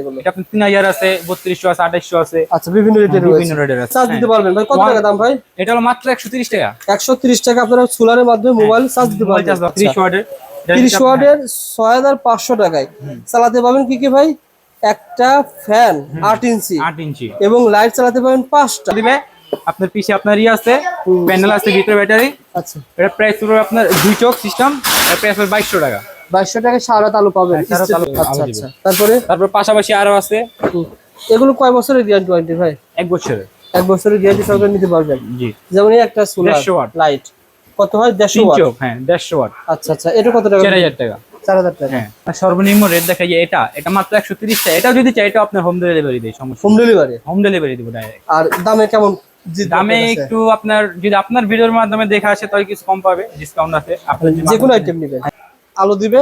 এগুলো। এটা আছে বত্রিশশো আছে আঠাইশশো আছে। আচ্ছা বিভিন্ন রেটের বিভিন্ন রেটের আছে। চার্জ দিতে হ্যাঁ। পারবেন ভাই? কত টাকা দাম ভাই? এটা হলো মাত্র একশো তিরিশ টাকা। একশো তিরিশ টাকা আপনারা সোলারের মাধ্যমে মোবাইল চার্জ দিতে পারবেন। আচ্ছা। ওয়াটের ওয়াটের টাকায়। চালাতে পারবেন কি কি ভাই? একটা ফ্যান আট ইঞ্চি। আট ইঞ্চি। এবং লাইট চালাতে পারবেন পাঁচটা। দিবে আপনার পিছে আপনার ই আছে প্যানেল আছে ভিতরে ব্যাটারি আচ্ছা। এটা প্রাইস আপনার দুই চোখ সিস্টেম প্রাইস টাকা। বাইশশো টাকা সারা আলু পাবেন। হ্যাঁ, তালু আচ্ছা আলু আচ্ছা। তারপরে? তারপর পাশাপাশি আরও আছে। এগুলো কয় বছরের গ্যারান্টি ওয়ারেন্টি ভাই? এক বছরের। এক বছরের গ্যারান্টি সরকার নিতে পারবেন? জি। যেমন একটা সোলার ওয়াট। লাইট কত হয়? দেড়শো ওয়াট। হ্যাঁ দেড়শো ওয়াট। আচ্ছা আচ্ছা। এটা কত টাকা? চার হাজার টাকা। চার হাজার টাকা। হ্যাঁ। সর্বনিম্ন রেট দেখা যায় এটা এটা মাত্র একশো তিরিশ টাকা। এটাও যদি চাই এটা আপনার হোম ডেলিভারি দেয় সমস্যা হোম ডেলিভারি হোম ডেলিভারি দিব ডাইরেক্ট আর দামে কেমন? দামে একটু আপনার যদি আপনার ভিডিওর মাধ্যমে দেখা আসে তাহলে কিছু কম পাবে ডিসকাউন্ট আছে। আপনার যদি যে কোনো আইটেম নেবেন। আলো দিবে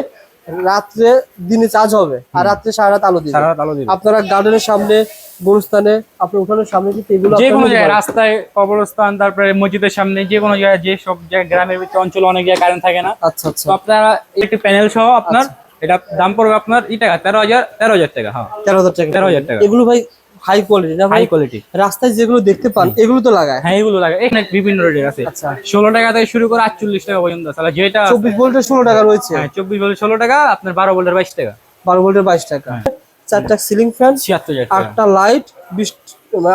রাত্রে দিনে চার্জ হবে আর রাত্রে সারা রাত আলো দিবে। আপনারা গার্ডেনের সামনে গোরস্থানে আপনার উঠানের সামনে কিন্তু এগুলো যে কোনো জায়গায় রাস্তায় কবরস্থান তারপরে মসজিদের সামনে যে কোনো জায়গায় যে সব জায়গায় গ্রামের ভিতরে অঞ্চলে অনেক জায়গায় কারেন্ট থাকে না। আচ্ছা আচ্ছা। আপনারা একটি প্যানেল সহ আপনার এটা দাম পড়বে আপনার ই টাকা তেরো হাজার তেরো হাজার টাকা হ্যাঁ। তেরো হাজার টাকা। 13,000 টাকা। এগুলো ভাই হাই কোয়ালিটি না হাই কোয়ালিটি রাস্তায় যেগুলো দেখতে পান এগুলো তো লাগায়? হ্যাঁ এগুলো লাগে এখানে বিভিন্ন রেটের আছে। আচ্ছা। ষোলো টাকা থেকে শুরু করে আটচল্লিশ টাকা পর্যন্ত আছে। যেটা চব্বিশ ভোল্টের ষোলো টাকা রয়েছে। হ্যাঁ চব্বিশ বলে ষোলো টাকা আপনার বারো বলের বাইশ টাকা। বারো ভোল্টের বাইশ টাকা। হ্যাঁ। চারটা সিলিং ফ্যান আটটা লাইট বিশ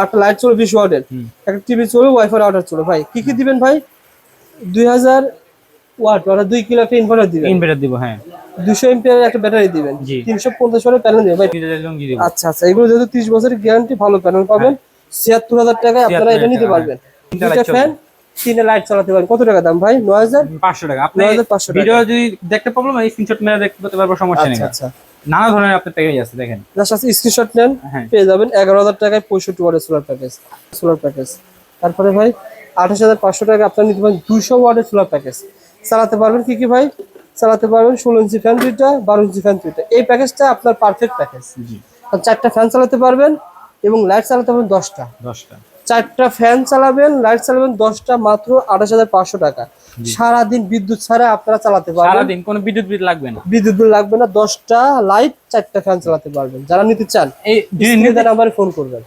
আটটা লাইট চলবে বিশ ওয়াটের। একটা টিভি চলবে ওয়াইফাই রাউটার চলবে ভাই কি কি দিবেন ভাই? দুই হাজার ওয়াট অর্থাৎ দুই কিলো একটা ইনভার্টার দিবেন। ইনভার্টার দিব হ্যাঁ। দুশো একটা ব্যাটারি দিবেন। তিনশো পঞ্চাশ ওয়াটের প্যানেল দিবেন ভাই। আচ্ছা আচ্ছা এগুলো যেহেতু ত্রিশ বছরের গ্যারান্টি ভালো প্যানেল পাবেন। ছিয়াত্তর হাজার টাকায় আপনারা এটা নিতে পারবেন। ফ্যান তিনটা লাইট চালাতে পারেন কত টাকা দাম ভাই? নয় হাজার? পাঁচশো টাকা। আপনি 9,500 টাকা। ভিডিও যদি দেখতে প্রবলেম হয় স্ক্রিনশট মেরে দেখতে পারব সমস্যা নেই। আচ্ছা আচ্ছা। নানা ধরনের আপনার প্যাকেজ আছে দেখেন। জাস্ট আছে স্ক্রিনশট নেন হ্যাঁ। পেয়ে যাবেন। এগারো হাজার টাকায় পঁয়ষট্টি সোলার প্যাকেজ সোলার প্যাকেজ তারপরে ভাই আঠাশ হাজার পাঁচশো টাকা আপনার নিতে পারেন দুশো ওয়ার্ডের সোলার প্যাকেজ চালাতে পারবেন কি কি ভাই? চালাতে পারবেন ষোলো ইঞ্চি ফ্যান দুইটা বারো ইঞ্চি ফ্যান দুইটা। এই প্যাকেজটা আপনার পারফেক্ট প্যাকেজ চারটা ফ্যান চালাতে পারবেন এবং লাইট চালাতে পারবেন দশটা। দশটা। চারটা ফ্যান চালাবেন লাইট চালাবেন দশটা মাত্র আঠাশ হাজার পাঁচশো টাকা। সারাদিন বিদ্যুৎ ছাড়া আপনারা চালাতে পারবেন। সারাদিন কোনো বিদ্যুৎ বিল লাগবে না। বিদ্যুৎ বিল লাগবে না দশটা লাইট চারটা ফ্যান চালাতে পারবেন। যারা নিতে চান এই নাম্বারে ফোন করবেন।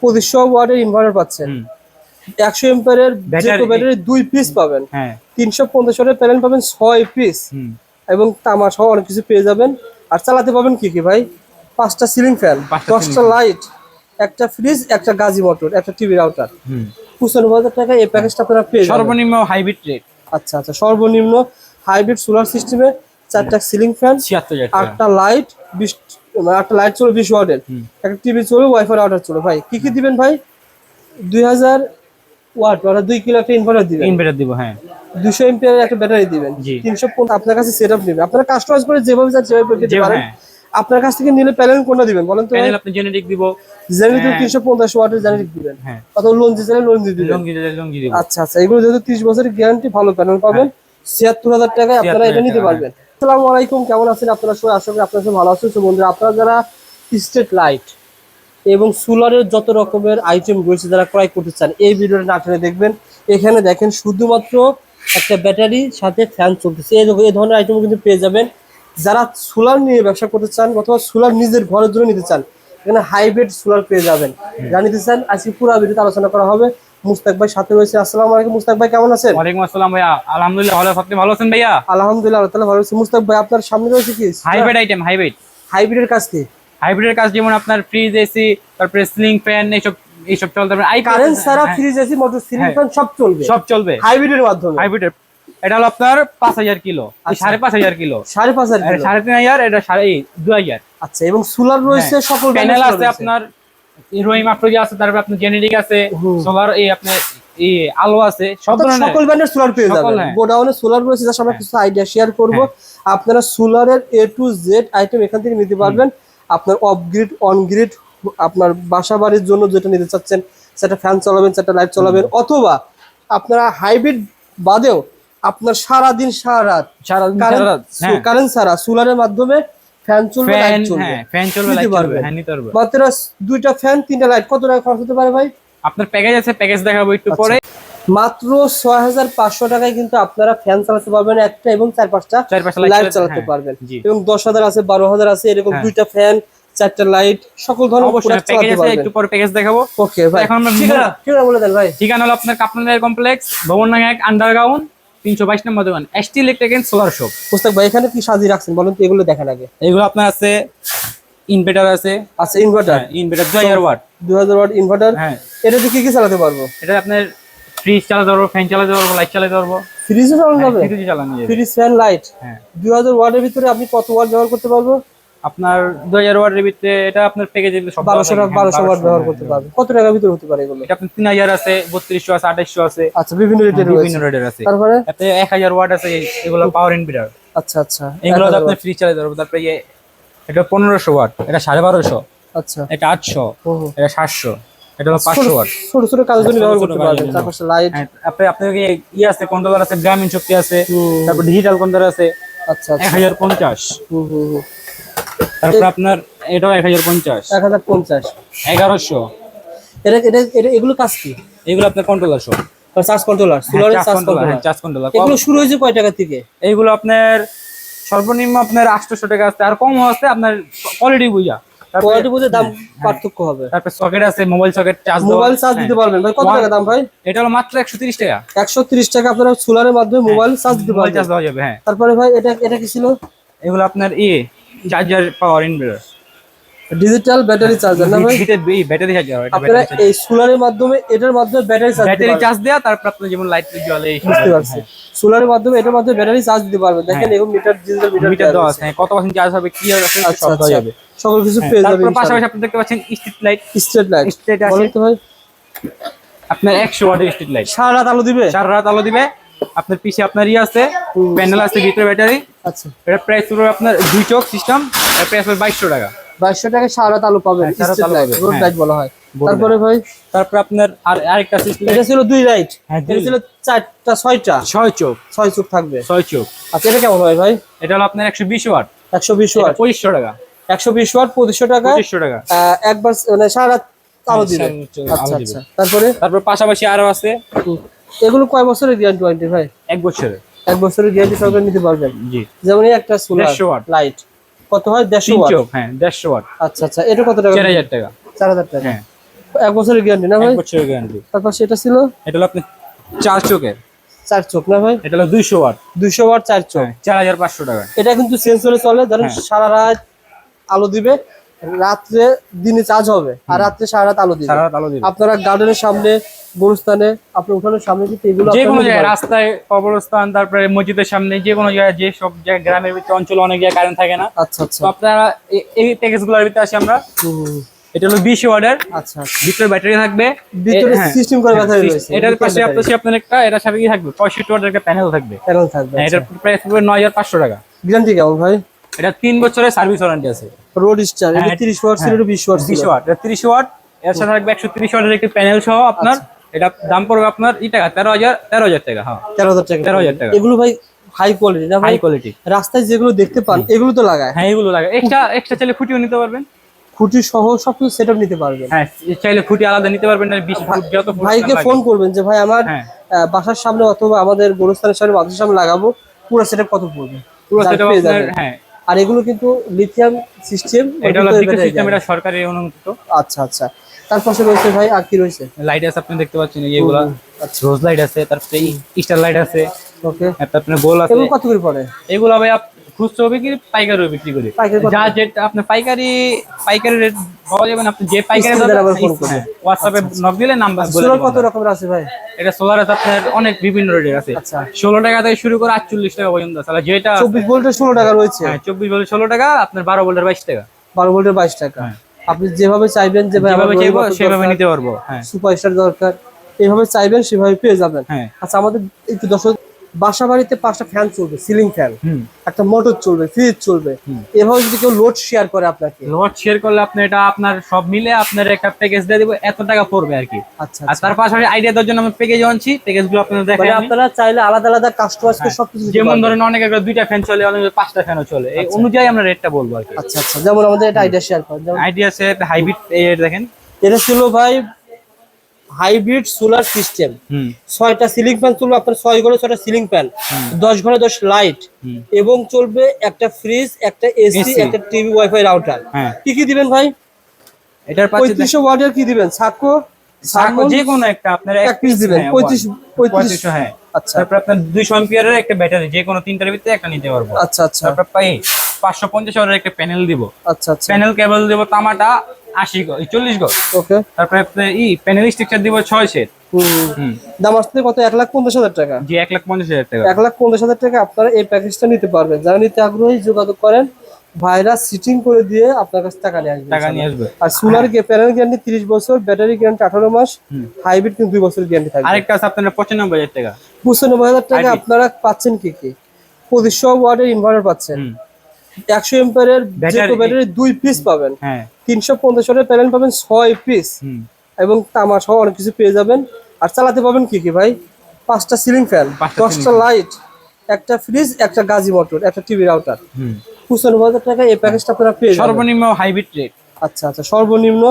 পঁচিশশো ওয়ার্ডের ইনভার্টার পাচ্ছেন। একশো এম্পায়ারের ব্যাটারি দুই পিস পাবেন। হ্যাঁ। তিনশো পঞ্চাশ ওয়াটের প্যানেল পাবেন ছয় পিস এবং তামা সহ অনেক কিছু পেয়ে যাবেন। আর চালাতে পাবেন কি কি ভাই? পাঁচটা সিলিং ফ্যান দশটা লাইট একটা ফ্রিজ একটা গাজি মোটর একটা টিভি রাউটার হুম। পঁচানব্বই হাজার টাকা এই প্যাকেজটা আপনারা পেয়ে সর্বনিম্ন হাইব্রিড রেট আচ্ছা আচ্ছা সর্বনিম্ন হাইব্রিড সোলার সিস্টেমে চারটা সিলিং ফ্যান আটটা লাইট বিশ মানে আটটা লাইট চলবে বিশ ওয়াটের। একটা টিভি চলবে ওয়াইফাই রাউটার চলবে। ভাই কি কি দিবেন ভাই? দুই হাজার ওয়াট অর্থাৎ দুই কিলো একটা ইনভার্টার দিবেন। ইনভার্টার দিব হ্যাঁ। দুশো এমপিয়ার একটা ব্যাটারি দিবেন। তিনশো আপনার কাছে সেট আপ নেবেন আপনারা কাস্টমাইজ করে যেভাবে চান সেভাবে দিতে পারেন হ্যাঁ। আপনার কাছ থেকে নিলে প্যানেল কোনটা দিবেন বলেন তো? প্যানেল আপনি জেনেটিক দিব। জেনারেটর হ্যাঁ। তিনশো পঞ্চাশ ওয়াটের জেনারেট দিবেন। হ্যাঁ। অথবা লোন দিতে চাইলে লোন দিয়ে দিবেন দিব। আচ্ছা আচ্ছা এগুলো যেহেতু ত্রিশ বছরের গ্যারান্টি ভালো প্যানেল পাবেন। ছিয়াত্তর হাজার টাকায় আপনারা এটা নিতে পারবেন। আসসালামু আলাইকুম কেমন আছেন আপনারা সবাই? আশা করি আপনারা সবাই ভালো আছেন। তো বন্ধুরা আপনারা যারা স্ট্রিট লাইট এবং সোলারের যত রকমের আইটেম রয়েছে যারা ক্রয় করতে চান এই ভিডিওটা না টেনে দেখবেন। এখানে দেখেন শুধুমাত্র একটা ব্যাটারি সাথে ফ্যান চলতেছে। এই এই ধরনের আইটেম কিন্তু পেয়ে যাবেন। যারা সোলার নিয়ে ব্যবসা করতে চান অথবা সোলার নিজের ঘরের জন্য নিতে চান এখানে হাইব্রিড সোলার পেয়ে যাবেন। যা নিতে চান আজকে পুরো ভিডিওতে আলোচনা করা হবে। মুস্তাক ভাই সাথে রয়েছে। আসসালামু আলাইকুম মুস্তাক ভাই কেমন আছেন? ওয়ালাইকুম আসসালাম ভাইয়া। আলহামদুলিল্লাহ ভালো আপনি ভালো আছেন ভাইয়া? আলহামদুলিল্লাহ আল্লাহ তাআলা ভালো আছে মুস্তাক ভাই আপনার সামনে রয়েছে কি? হাইব্রিড আইটেম হাইব্রিড হাইব্রিডের কাজ কি? হাইব্রিডের কাজ যেমন আপনার ফ্রিজ এসি তারপরে সিলিং ফ্যান এইসব এইসব চলতে পারে। আই কারেন্ট ছাড়া ফ্রিজ এসি মোটর সিলিং হ্যাঁ। ফ্যান সব চলবে। সব চলবে। হাইব্রিডের মাধ্যমে। হাইব্রিডের এটা হলো আপনার পাঁচ হাজার কিলো। আচ্ছা। সাড়ে পাঁচ হাজার কিলো। সাড়ে পাঁচ হাজার। সাড়ে তিন হাজার এটা সাড়ে দু হাজার। আচ্ছা এবং সোলার রয়েছে সকল প্যানেল আছে আপনার রোহিম আফ্রোজি আছে তারপরে আপনার জেনেটিক আছে সোলার এই আপনার এই আলো আছে সব সকল ব্র্যান্ডের সোলার পেয়ে যাবেন। হ্যাঁ। গোডাউনে সোলার রয়েছে যার আমরা কিছু আইডিয়া শেয়ার করব। আপনারা সোলারের এ টু জেড আইটেম এখান থেকে নিতে পারবেন। আপনার অফ গ্রিড অন গ্রিড আপনার বাসা বাড়ির জন্য যেটা নিতে চাচ্ছেন সেটা ফ্যান চালাবেন সেটা লাইট চালাবেন অথবা আপনারা হাইব্রিড বাদেও আপনার সারা দিন সারা রাত সারা সারা। কারেন্ট ছাড়া সোলারের মাধ্যমে ফ্যান চলবে লাইট চলবে। হ্যাঁ ফ্যান চলবে লাইট চলবে হ্যাঁ মাত্র দুইটা ফ্যান তিনটা লাইট কত টাকা খরচ হতে পারে ভাই? আপনার প্যাকেজ আছে প্যাকেজ দেখাবো একটু আচ্ছা। পরে। মাত্র ছয় হাজার পাঁচশো টাকায় কিন্তু আপনারা ফ্যান চালাতে পারবেন একটা এবং চার পাঁচটা লাইট চালাতে- হ্যাঁ, পারবেন। এবং দশ হাজার আছে বারো হাজার আছে এরকম হ্যাঁ। দুইটা ফ্যান চারটা লাইট সকল ধরনের চালাতে পারবেন। একটু পরে প্যাকেজ দেখাবো। ওকে ভাই। এখন আমরা ঠিকানা ঠিকানা বলে দেন ভাই। ঠিকানা হলো আপনার কাপনার কমপ্লেক্স ভবন নাঙ্গা এক আন্ডারগ্রাউন্ড তিনশো বাইশ নম্বর দোকান ST electric and solar shop Mushtaq ভাই এখানে কি সাজিয়ে রাখছেন? বলেন তো এগুলো দেখেন আগে। এগুলো আপনার আছে ইনভার্টার আছে। আচ্ছা ইনভার্টার ইনভার্টার দুই হাজার ওয়াট দুই হাজার ওয়াট ইনভার্টার হ্যাঁ। এটাতে কি কি চালাতে পারব? এটা আপনার ফ্রিজ চালাতে পারব ফ্যান চালাতে পারব লাইট চালাতে পারব। ফ্রিজে চালানো যাবে? ফ্রিজ চালানো যাবে। ফ্রিজ ফ্যান লাইট হ্যাঁ। দুই হাজার ওয়াটের ভিতরে আপনি কত ওয়াট ব্যবহার করতে পারব? আপনার দুই হাজার ওয়াটের ভিতরে এটা আপনার প্যাকেজ সব বারোশো দেওয়া থাকে, হ্যাঁ, বারোশো ওয়াট ব্যবহার হ্যাঁ, করতে পারবে কত টাকার ভিতরে হতে পারে এগুলো? এটা আপনার তিন হাজার আছে বত্রিশশো আছে আঠাইশশো আছে। আচ্ছা বিভিন্ন রেটের বিভিন্ন রয়েছে রেটের আছে। তারপরে? এতে এক হাজার ওয়াট আছে এগুলো পাওয়ার ইনভার্টার আচ্ছা আচ্ছা। এগুলো আপনার ফ্রিজ চালাতে পারব। তারপরে এটা পনেরোশো ওয়াট এটা সাড়ে বারোশো আচ্ছা। এটা আটশো। এটা সাতশো এটা হলো পাঁচশো ওয়াট। ছোট ছোট কাজের জন্য ব্যবহার করতে পারবেন। তারপর লাইট হ্যাঁ আপনি আপনার ইয়ে আছে কন্ট্রোলার আছে? গ্রামীণ শক্তি আছে হুম। তারপর ডিজিটাল কন্ট্রোলার আছে? আচ্ছা এক আচ্ছা হাজার পঞ্চাশ। তারপর আপনার এটাও এক হাজার পঞ্চাশ। এক হাজার পঞ্চাশ। এগারোশো। এটা এটা এগুলো কাজ কি? এগুলো আপনার কন্ট্রোলার সব চার্জ কন্ট্রোলার সোলারের চার্জ কন্ট্রোলার চার্জ কন্ট্রোলার এগুলো শুরু হয়েছে কয় টাকা থেকে? এইগুলো আপনার সর্বনিম্ন আপনার আটশোশো টাকা আছে। আর কম আছে আপনার কোয়ালিটি বুঝা। কোয়ালিটি বুঝে দাম পার্থক্য হবে। তারপর সকেট আছে mobile socket charge mobile charge দিতে পারবেন ভাই। কত টাকা দাম ভাই? এটা হলো মাত্র একশো তিরিশ টাকা। একশো তিরিশ টাকা আপনারা সোলারের মাধ্যমে মোবাইল চার্জ দিতে মোবাইল পারবেন। চার্জ দেওয়া যাবে হ্যাঁ। তারপরে ভাই এটা এটা কি ছিল? এগুলো আপনার ই charger power inverter digital battery charger না ভাই? ব্যাটারি চার্জার আপনারা এই সোলারের মাধ্যমে এটার মাধ্যমে ব্যাটারি চার্জ ব্যাটারি চার্জ দেওয়া তারপর আপনার যেমন লাইট জ্বলে এই বুঝতে পারছি। সোলারের মাধ্যমে এটার মাধ্যমে ব্যাটারি চার্জ দিতে পারবেন। দেখেন এরকম মিটার ডিজিটাল মিটার মিটার দেওয়া আছে। হ্যাঁ, কত পার্সেন্ট চার্জ হবে কি হবে আচ্ছা সব দেওয়া আচ্ছা যাবে। সকল কিছু পেয়ে যাবেন তারপর পাশাপাশি আপনি দেখতে পাচ্ছেন street light straight light street আছে। বলেন তো ভাই। আপনার একশো ওয়াটের স্ট্রিট লাইট সারা রাত আলো দিবে? সারা রাত আলো দিবে। আপনার পিছে আপনার ই আছে প্যানেল আছে ভিতরে ব্যাটারি আচ্ছা। এটা প্রাইস পড়বে আপনার দুই চোখ সিস্টেম এর প্রাইস পড়বে বাইশশো টাকা। বাইশশো টাকা সারা রাত আলো পাবেন হ্যাঁ, রোড হ্যাঁ। লাইট বলা হয়। তারপরে ভাই? তারপর আপনার আর আরেকটা সিস্টেম এটা ছিল দুই লাইট হ্যাঁ, এটা ছিল চারটা ছয়টা? ছয় চোখ। ছয় চুপ থাকবে। ছয় চোখ। আচ্ছা এটা কেমন হয় ভাই? এটা হলো আপনার একশো বিশ ওয়াট। একশো বিশ ওয়াট। পঁচিশশো টাকা। একশো বিশ ওয়াট পঁচিশশো টাকা। পঁচিশশো টাকা। একবার মানে সারা হ্যাঁ, দিবে। আচ্ছা আচ্ছা। তারপরে? তারপর পাশাপাশি আরও আছে। এগুলো কয় বছরের গ্যারান্টি ওয়ারেন্টি ভাই? এক বছরের। এক বছরের গ্যারান্টি সরকার নিতে পারবেন। জি। যেমন একটা সোলার 150 লাইট কত হয়? দেড়শো তিন ওয়াট। হ্যাঁ দেড়শো ওয়াট। আচ্ছা আচ্ছা এটা কত টাকা? চার হাজার টাকা। চার হাজার টাকা। হ্যাঁ। এক বছরের গ্যারান্টি না ভাই? এক বছরের গ্যারান্টি তারপর সেটা ছিল? এটা হলো আপনি চার চোখের। চার চোখ না ভাই? এটা হলো দুইশো ওয়াট। দুইশো ওয়াট চার চোখ। হ্যাঁ চার হাজার পাঁচশো টাকা। এটা কিন্তু সেন্সরে চলে ধরেন হ্যাঁ। সারা রাত আলো দিবে। রাত্রে দিনে চার্জ হবে আর রাত্রে সারা রাত আলো দিবে। সারা রাত আলো দিবে। আপনারা গার্ডেনের সামনে গোরস্থানে আপনার উঠানের সামনে কিন্তু এগুলো যে কোনো জায়গায় রাস্তায় কবরস্থান তারপরে মসজিদের সামনে যে কোনো জায়গায় যে সব জায়গায় গ্রামের ভিতরে অঞ্চলে অনেক জায়গায় কারেন্ট থাকে না। আচ্ছা আচ্ছা। তো আপনারা এই প্যাকেজগুলোর ভিতরে আসি আমরা। এটা হলো বিশ ওয়ার্ডের আচ্ছা আচ্ছা। ভিতরে ব্যাটারি থাকবে। ভিতরে হ্যাঁ, সিস্টেম করে হ্যাঁ, ব্যাটারি রয়েছে। এটার পাশে আপনার আপনার একটা এটার সাথে কি থাকবে? পঁয়ষট্টি ওয়াটের একটা প্যানেল থাকবে। প্যানেল থাকবে হ্যাঁ, এটার প্রাইস হাজার পাঁচশো টাকা। গ্যারান্টি কেমন ভাই? এটা তিন বছরের সার্ভিস ওয়ারেন্টি আছে। রোড স্টার এটা হ্যাঁ, 30 ওয়াট ছিল হ্যাঁ, 20 ওয়াট বিশ ছিল। ওয়াট। এটা তিরিশ ওয়াট এর সাথে থাকবে একশো তিরিশ ওয়াটের একটি প্যানেল সহ আপনার। এটা দাম পড়বে আপনার ই টাকা তেরো হাজার তেরো হাজার টাকা হ্যাঁ। 13000 টাকা। 13,000 টাকা। এগুলো ভাই হাই কোয়ালিটি না ভাই? হাই কোয়ালিটি রাস্তায় যেগুলো দেখতে পান এগুলো তো লাগায়। হ্যাঁ এগুলো লাগে এক্সট্রা এক্সট্রা চাইলে খুঁটিও নিতে পারবেন। খুঁটি সহ সবকিছু সেটআপ নিতে পারবেন। হ্যাঁ চাইলে খুঁটি আলাদা নিতে পারবেন না বিশ ফুট যত ভাইকে ফোন করবেন যে ভাই আমার হ্যাঁ। বাসার সামনে অথবা আমাদের গোরস্থানের সামনে বাসার সামনে লাগাবো পুরো সেটআপ কত পড়বে? পুরো যার সেটা পেয়ে আপনার যাবেন। হ্যাঁ আর এগুলো কিন্তু লিথিয়াম সিস্টেম এটা হলো সিস্টেম এটা সরকারি অনুমোদিত। আচ্ছা আচ্ছা। তার পাশে রয়েছে ভাই আর কি রয়েছে? লাইট আছে আপনি দেখতে পাচ্ছেন এই এগুলা। আচ্ছা। রোজ লাইট আছে তারপরে স্টার লাইট আছে। ওকে তারপরে গোল আছে। এগুলো কত করে পড়ে? এগুলো ভাই খুচরো বিক্রি পাইকারিও বিক্রি করি। পাইকারি? যা যেটা আপনি পাইকারি পাইকারি রেট পাওয়া যাবে আপনি যে পাইকারি স্ক্রিনে ফোন করবেন। হ্যাঁ, হোয়াটসঅ্যাপে নক দিলে নাম্বার বলে কত। রকমের আছে ভাই? এটা সোলার আছে আপনার অনেক বিভিন্ন রেটের আছে। আচ্ছা। ষোলো টাকা থেকে শুরু করে আটচল্লিশ টাকা পর্যন্ত আছে। যেটা চব্বিশ ভোল্টের ষোলো টাকা রয়েছে। হ্যাঁ চব্বিশ বলে ষোলো টাকা আপনার বারো বলের বাইশ টাকা। বারো ভোল্টের বাইশ টাকা। হ্যাঁ। আপনি যেভাবে চাইবেন যেভাবে চাইব সেভাবে নিতে পারব। হ্যাঁ। সুপারস্টার দরকার এইভাবে চাইবেন সেভাবে পেয়ে যাবেন। হ্যাঁ। আচ্ছা আমাদের একটু দর্শক বাসা বাড়িতে পাঁচটা ফ্যান চলবে সিলিং ফ্যান একটা মোটর চলবে ফ্রিজ চলবে। এভাবে যদি কেউ লোড শেয়ার করে আপনাকে। লোড শেয়ার করলে আপনি এটা আপনার সব মিলে আপনার একটা প্যাকেজ দিয়ে দিব এত টাকা পড়বে আর কি। আচ্ছা আর তার পাশাপাশি আইডিয়া দেওয়ার জন্য আমি প্যাকেজ আনছি প্যাকেজগুলো আপনাদের মানে দেখেন আপনারা চাইলে আলাদা আলাদা কাস্টমাইজ করে সবকিছু দিতে যেমন। ধরেন অনেক একটা দুইটা ফ্যান চলে অনেক পাঁচটা ফ্যানও চলে। এই অনুযায়ী আমরা রেটটা বলব আর কি। আচ্ছা আচ্ছা। যেমন আমাদের এটা আইডিয়া শেয়ার করেন। যেমন আইডিয়া আছে হাইব্রিড দেখেন। এটা ছিল ভাই হাইব্রিড সোলার সিস্টেম। ছয়টা সিলিং ফ্যান চলবে আপনার ছয় ঘরে ছয়টা সিলিং ফ্যান। দশ ঘরে দশ লাইট। এবং চলবে একটা ফ্রিজ একটা এসি একটা টিভি ওয়াইফাই রাউটার। হ্যাঁ। কি কি দিবেন ভাই? এটার পঁয়ত্রিশশো ওয়াটের কি দিবেন? সাকো যে কোনো একটা আপনার এক piece দিবেন, হ্যাঁ, পঁয়ত্রিশ পঁয়ত্রিশ। পঁয়ত্রিশশো হ্যাঁ। আচ্ছা। তারপর আপনার দুইশো এম্পিয়ারের একটা ব্যাটারি যে কোনো তিনটার ভিতরে একটা নিতে পারব। আচ্ছা আচ্ছা। তারপর পাই পাঁচশো পঞ্চাশ একটা প্যানেল দিব। আচ্ছা আচ্ছা। প্যানেল কেবল দিব তামাটা আশি গজ চল্লিশ গজ ওকে তারপরে ই প্যানেল স্ট্রাকচার দিব ছয় সেট দাম আসতে কত? এক লাখ পঞ্চাশ হাজার টাকা। জি এক লাখ পঞ্চাশ হাজার টাকা। এক লাখ পঞ্চাশ হাজার টাকা আপনারা এই প্যাকেজটা নিতে পারবেন। যারা নিতে আগ্রহী যোগাযোগ করেন। ভাইরা সিটিং করে দিয়ে আপনার কাছে টাকা নিয়ে আসবে টাকা নিয়ে আসবে। আর সোলার প্যানেল গ্যারান্টি বছর ব্যাটারি গ্যারান্টি মাস হাইব্রিড কিন্তু গ্যারান্টি থাকবে। আরেকটা আছে আপনার পঁচানব্বই হাজার টাকা। পঁচানব্বই হাজার টাকা আপনারা পাচ্ছেন কি কি? পঁচিশশো ওয়ার্ডের ইনভার্টার পাচ্ছেন। হুম। একশো এম্পায়ারের ব্যাটারি দুই পিস পাবেন। হ্যাঁ। তিনশো পঞ্চাশ ওয়াটের প্যানেল পাবেন ছয় পিস এবং তামা সহ অনেক কিছু পেয়ে যাবেন। আর চালাতে পাবেন কি কি ভাই? পাঁচটা সিলিং ফ্যান দশটা লাইট একটা ফ্রিজ একটা গাজি মোটর একটা টিভি রাউটার হুম। পঁচানব্বই হাজার টাকা এই প্যাকেজটা আপনারা পেয়ে সর্বনিম্ন হাইব্রিড রেট আচ্ছা আচ্ছা সর্বনিম্ন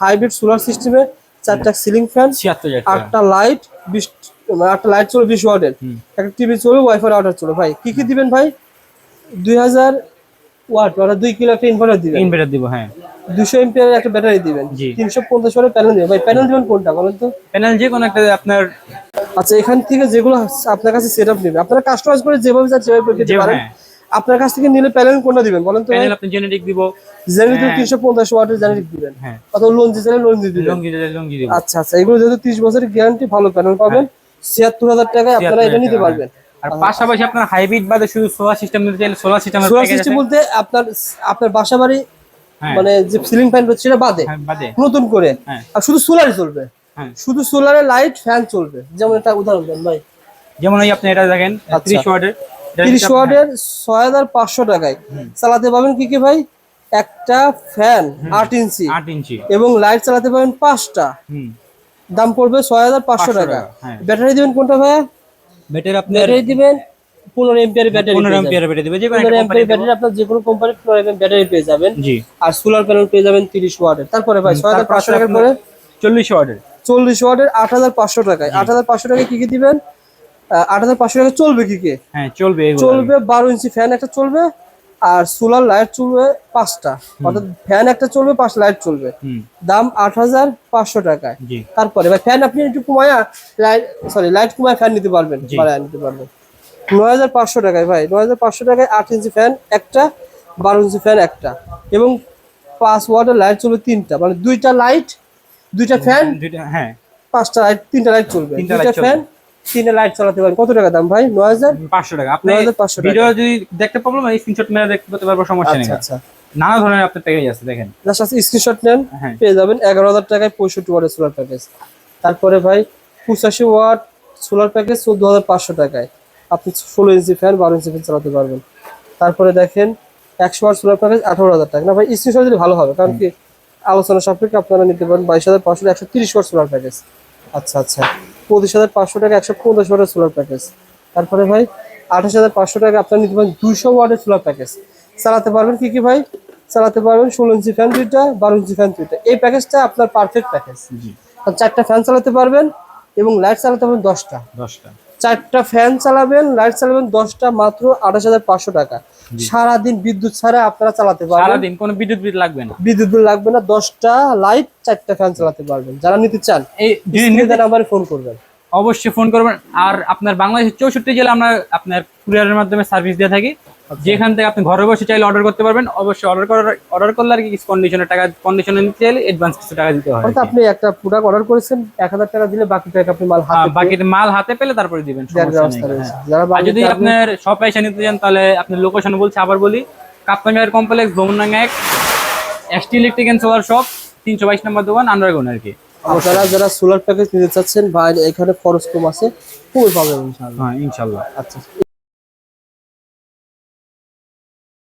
হাইব্রিড সোলার সিস্টেমে চারটা সিলিং ফ্যান আটটা লাইট বিশ মানে আটটা লাইট চলবে বিশ ওয়াটের। হুম। একটা টিভি চলবে ওয়াইফাই রাউটার চলবে। ভাই কি কি দিবেন ভাই? দুই হাজার ওয়াট দুই কিলো একটা ইনভার্টার দিবেন। ইনভার্টার দিব হ্যাঁ। দুশো এমপিয়ার একটা ব্যাটারি দিবেন। তিনশো পঞ্চাশ ওয়াটের প্যানেল দিবেন। ভাই প্যানেল দিবেন কোনটা বলেন তো? প্যানেল যে কোনো একটা আপনার আচ্ছা এখান থেকে যেগুলো আপনার কাছে সেট আপ নেবে। আপনারা কাস্টমাইজ করে যেভাবে চান সেভাবে দিতে পারেন। হ্যাঁ। আপনার কাছ থেকে নিলে প্যানেল কোনটা দিবেন বলেন তো প্যানেল আপনি জেনেটিক দিব। জেনারেল হ্যাঁ। তিনশো পঞ্চাশ ওয়াটের জেনারেল দিবেন। হ্যাঁ। অথবা লোন লোন দিবেন। দিব। আচ্ছা আচ্ছা এগুলো যেহেতু ত্রিশ বছরের গ্যারান্টি ভালো প্যানেল পাবেন। ছিয়াত্তর হাজার টাকায় আপনারা এটা নিতে পারবেন। আর পাশাপাশি আপনার হাইব্রিড বাদে শুধু সোলার সিস্টেম নিতে চাইলে সোলার সিস্টেমের সোলার সিস্টেম বলতে আপনার আপনার বাসা বাড়ি হ্যাঁ। মানে যে সিলিং ফ্যান রয়েছে সেটা বাদে। হ্যাঁ, নতুন করে। হ্যাঁ। আর শুধু সোলারই চলবে। শুধু সোলারে লাইট ফ্যান চলবে। যেমন একটা উদাহরণ দেন ভাই। যেমন এই আপনি এটা দেখেন আচ্ছা। ত্রিশ ওয়াটের। এটা তিরিশ হচ্ছে ওয়াটের ছয় হাজার পাঁচশো টাকায়। চালাতে পাবেন কি কি ভাই? একটা ফ্যান আট ইঞ্চি। আট ইঞ্চি। এবং লাইট চালাতে পারবেন পাঁচটা। দাম পড়বে ছয় হাজার পাঁচশো টাকা। টাকা। ব্যাটারি দিবেন কোনটা ভাইয়া? ব্যাটারি আপনি ব্যাটারি দিবেন পনেরো এমপিয়ার ব্যাটারি পনেরো এম্পিয়ার ব্যাটারি দিবেন যে কোম্পানি ব্যাটারি আপনার যে কোনো কোম্পানির পনেরো এমপিয়ার ব্যাটারি পেয়ে যাবেন। জি। আর সোলার প্যানেল পেয়ে যাবেন তিরিশ ওয়াটের তারপরে ভাই ছয় হাজার পাঁচশো টাকার পরে চল্লিশ ওয়াটের চল্লিশ ওয়াটের আট হাজার পাঁচশো টাকায়। আট হাজার পাঁচশো টাকায় কি কি দিবেন? আট হাজার পাঁচশো টাকা চলবে কি কি? হ্যাঁ চলবে চলবে বারো ইঞ্চি ফ্যান একটা চলবে। আর সোলার লাইট চলবে পাঁচটা। অর্থাৎ ফ্যান একটা চলবে পাঁচ লাইট চলবে। দাম আট হাজার পাঁচশো টাকায়। তারপরে ভাই ফ্যান আপনি একটু কমায়া লাইট সরি লাইট কমায় ফ্যান নিতে পারবেন। বাড়ায় নিতে পারবেন। নয় হাজার পাঁচশো টাকায় ভাই নয় হাজার পাঁচশো টাকায় আট ইঞ্চি ফ্যান একটা বারো ইঞ্চি ফ্যান একটা। এবং পাঁচ ওয়াটের লাইট চলবে তিনটা। মানে দুইটা লাইট দুইটা ফ্যান হ্যাঁ। পাঁচটা লাইট তিনটা লাইট চলবে। দুইটা ফ্যান তিনটা লাইট চালাতে পারেন। কত টাকা দাম ভাই? নয় হাজার? পাঁচশো টাকা। আপনি 9500 টাকা। ভিডিও যদি দেখতে প্রবলেম হয় স্ক্রিনশট মেরে দেখতে পারব সমস্যা নেই। আচ্ছা আচ্ছা। নানা ধরনের আপনার প্যাকেজ আছে দেখেন। জাস্ট আছে স্ক্রিনশট নেন হ্যাঁ। পেয়ে যাবেন। এগারো হাজার টাকায় পঁয়ষট্টি ওয়াটের সোলার প্যাকেজ তারপরে ভাই পঁচাশি ওয়াট সোলার প্যাকেজ চোদ্দ হাজার পাঁচশো টাকায়। আপনি ষোলো ইঞ্চি ফ্যান বারো ইঞ্চি ফ্যান চালাতে পারবেন। তারপরে দেখেন একশো ওয়াট সোলার প্যাকেজ আঠারো হাজার টাকা। না ভাই স্ক্রিনশট দিলে ভালো হবে কারণ কি? আলোচনা সাপেক্ষে আপনারা নিতে পারেন বাইশ হাজার পাঁচশো একশো তিরিশ ওয়াট সোলার প্যাকেজ আচ্ছা আচ্ছা। পঁচিশ হাজার পাঁচশো টাকা একশো পঞ্চাশ ওয়াটের সোলার প্যাকেজ তারপরে ভাই আঠাশ হাজার পাঁচশো টাকা আপনার নিতে পারেন দুশো ওয়াটের সোলার প্যাকেজ চালাতে পারবেন কি কি ভাই? চালাতে পারবেন ষোলো ইঞ্চি ফ্যান দুইটা বারো ইঞ্চি ফ্যান দুইটা। এই প্যাকেজটা আপনার পারফেক্ট প্যাকেজ চারটা ফ্যান চালাতে পারবেন এবং লাইট চালাতে পারবেন দশটা। দশটা। চারটা ফ্যান চালাবেন লাইট চালাবেন দশটা মাত্র আঠাশ হাজার পাঁচশো টাকা। সারাদিন বিদ্যুৎ ছাড়া আপনারা চালাতে পারবেন। সারাদিন কোনো বিদ্যুৎ বিল লাগবে না। বিদ্যুৎ বিল লাগবে না দশটা লাইট চারটা ফ্যান চালাতে পারবেন। যারা নিতে চান এই নাম্বারে ফোন করবেন। অবশ্যই ফোন করবেন। আর আপনার বাংলাদেশের চৌষট্টি জেলা আমরা আপনার কুরিয়ারের মাধ্যমে সার্ভিস দিয়ে থাকি। যেখান থেকে আপনি ঘরে বসে চাইলে অর্ডার করতে পারবেন। অবশ্যই অর্ডার করার অর্ডার করলে আর কি কন্ডিশনের টাকা কন্ডিশনে নিতে চাইলে অ্যাডভান্স কিছু টাকা দিতে হয় আপনি একটা প্রোডাক্ট অর্ডার করেছেন এক হাজার টাকা দিলে বাকি টাকা আপনি মাল হ্যাঁ, হাতে বাকি মাল হাতে পেলে তারপরে দিবেন হ্যাঁ। আর যদি আপনার সব পয়সা নিতে চান তাহলে আপনার লোকেশন বলছি আবার বলি কাপ্তাঙ্গার কমপ্লেক্স ভ্রমণাঙ্গা এক ST electric and solar shop তিনশো বাইশ নম্বর দোকান আন্ডারগ্রাউন্ড আর কি। আপনারা যারা সোলার প্যাকেজ নিতে চাচ্ছেন বা এখানে খরচ কম আছে খুবই পাবেন ইনশাআল্লাহ। হ্যাঁ ইনশাল্লাহ আচ্ছা।